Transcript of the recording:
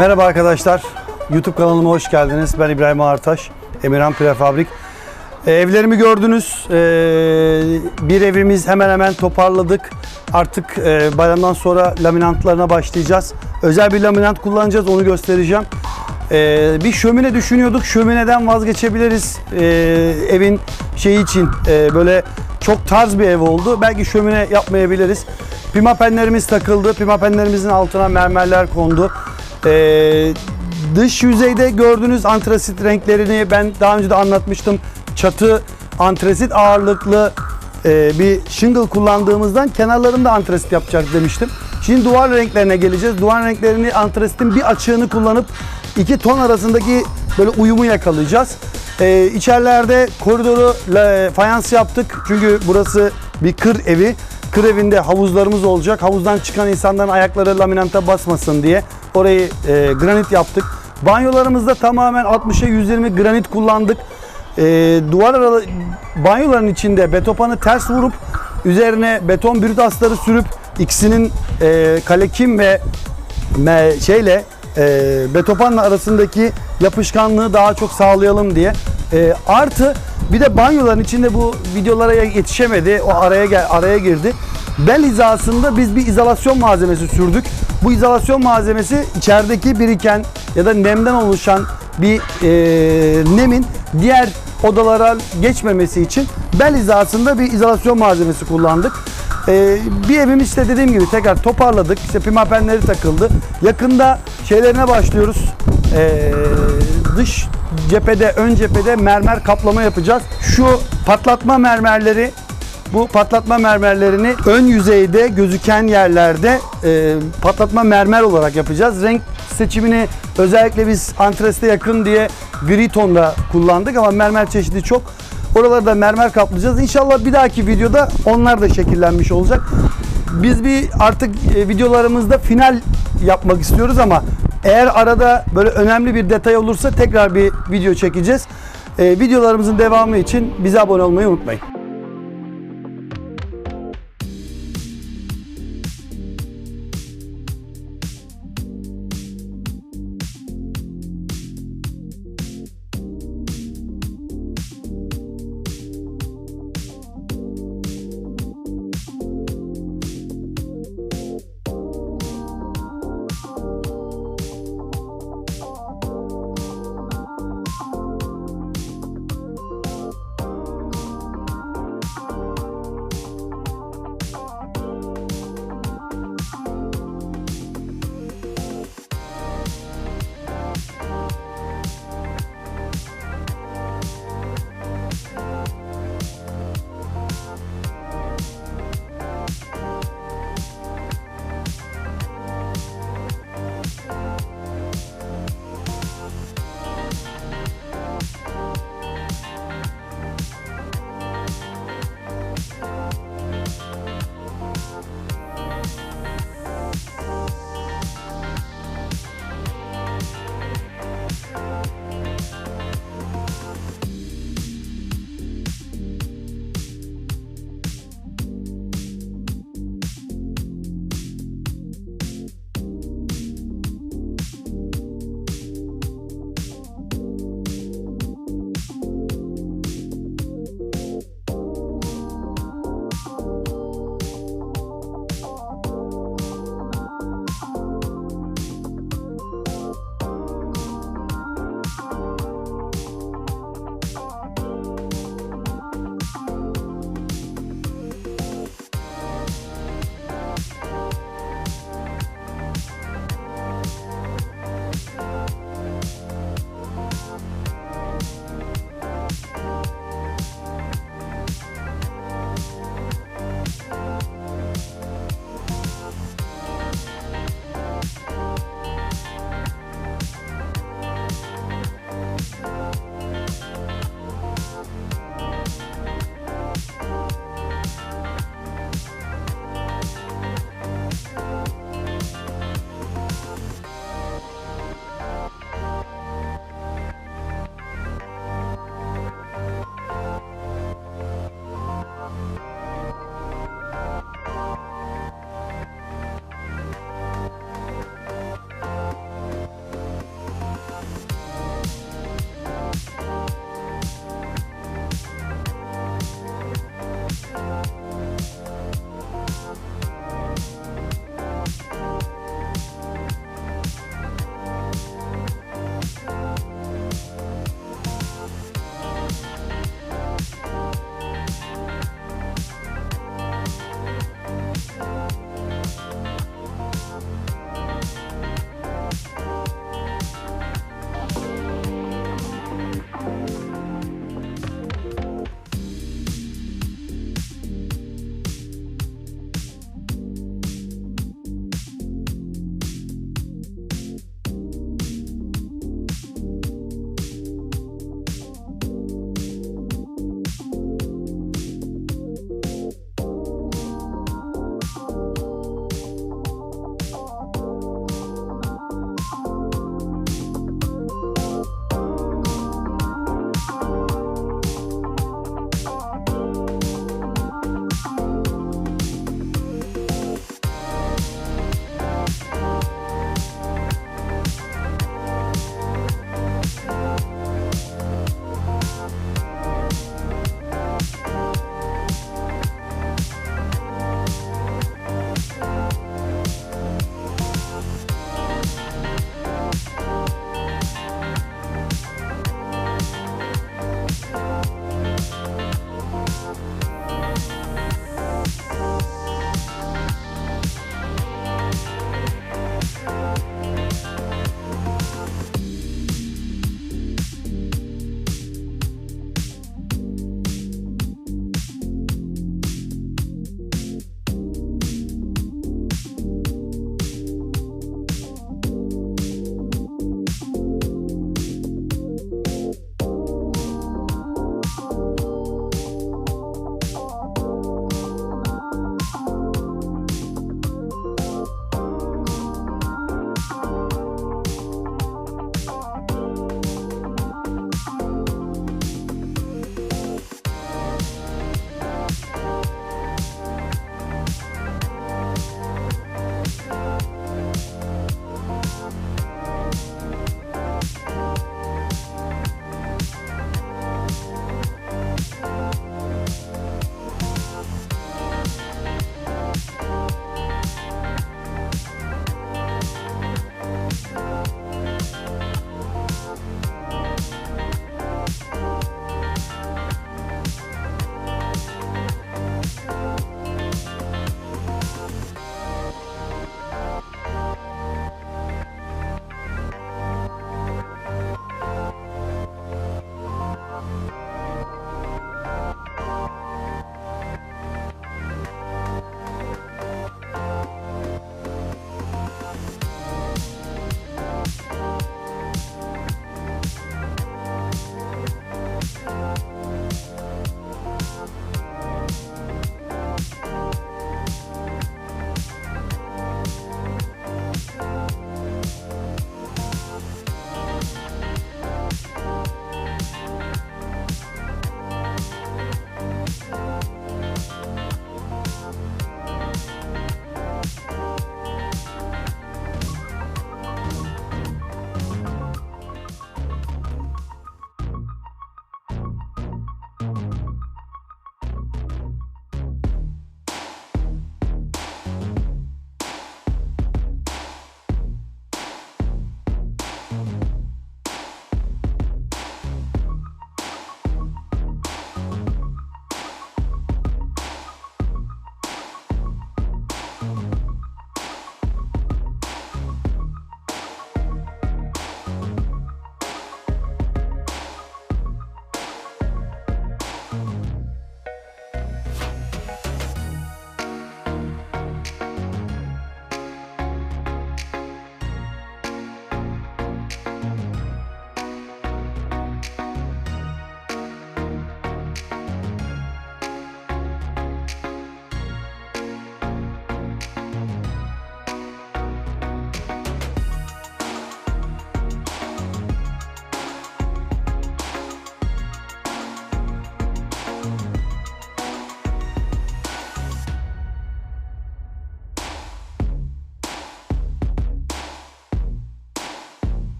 Merhaba arkadaşlar. YouTube kanalıma hoş geldiniz. Ben İbrahim Ağartaş. Emirhan Prefabrik. Ee, evlerimi gördünüz. Ee, bir evimiz hemen hemen toparladık. Artık e, bayramdan sonra laminantlarına başlayacağız. Özel bir laminant kullanacağız. Onu göstereceğim. Ee, bir şömine düşünüyorduk. Şömineden vazgeçebiliriz. Ee, evin şeyi için e, böyle çok tarz bir ev oldu. Belki şömine yapmayabiliriz. Pimapenlerimiz takıldı. Pimapenlerimizin altına mermerler kondu. Ee, dış yüzeyde gördüğünüz antrasit renklerini ben daha önce de anlatmıştım. Çatı antrasit ağırlıklı e, bir shingle kullandığımızdan kenarlarında antrasit yapacak demiştim. Şimdi duvar renklerine geleceğiz. Duvar renklerini antrasitin bir açığını kullanıp iki ton arasındaki böyle uyumu yakalayacağız. Ee, içerilerde koridoru la- fayans yaptık. Çünkü burası bir kır evi. Kır evinde havuzlarımız olacak. Havuzdan çıkan insanların ayakları laminanta basmasın diye orayı e, granit yaptık. Banyolarımızda tamamen 60'a 120 granit kullandık. E, duvar aralı banyoların içinde betopanı ters vurup üzerine beton brüt astarı sürüp ikisinin e, kalekim ve me- şeyle e, betopanla arasındaki yapışkanlığı daha çok sağlayalım diye. E, artı bir de banyoların içinde bu videolara yetişemedi. O araya gel araya girdi. Bel hizasında biz bir izolasyon malzemesi sürdük. Bu izolasyon malzemesi içerideki biriken ya da nemden oluşan bir e, nemin diğer odalara geçmemesi için bel hizasında bir izolasyon malzemesi kullandık. Ee, bir evimiz işte dediğim gibi tekrar toparladık. İşte pimapenleri takıldı. Yakında şeylerine başlıyoruz. Ee, dış cephede, ön cephede mermer kaplama yapacağız. Şu patlatma mermerleri bu patlatma mermerlerini ön yüzeyde gözüken yerlerde e, patlatma mermer olarak yapacağız. Renk seçimini özellikle biz antreste yakın diye gri tonda kullandık ama mermer çeşidi çok. Oraları da mermer kaplayacağız. İnşallah bir dahaki videoda onlar da şekillenmiş olacak. Biz bir artık e, videolarımızda final yapmak istiyoruz ama eğer arada böyle önemli bir detay olursa tekrar bir video çekeceğiz. E, videolarımızın devamı için bize abone olmayı unutmayın.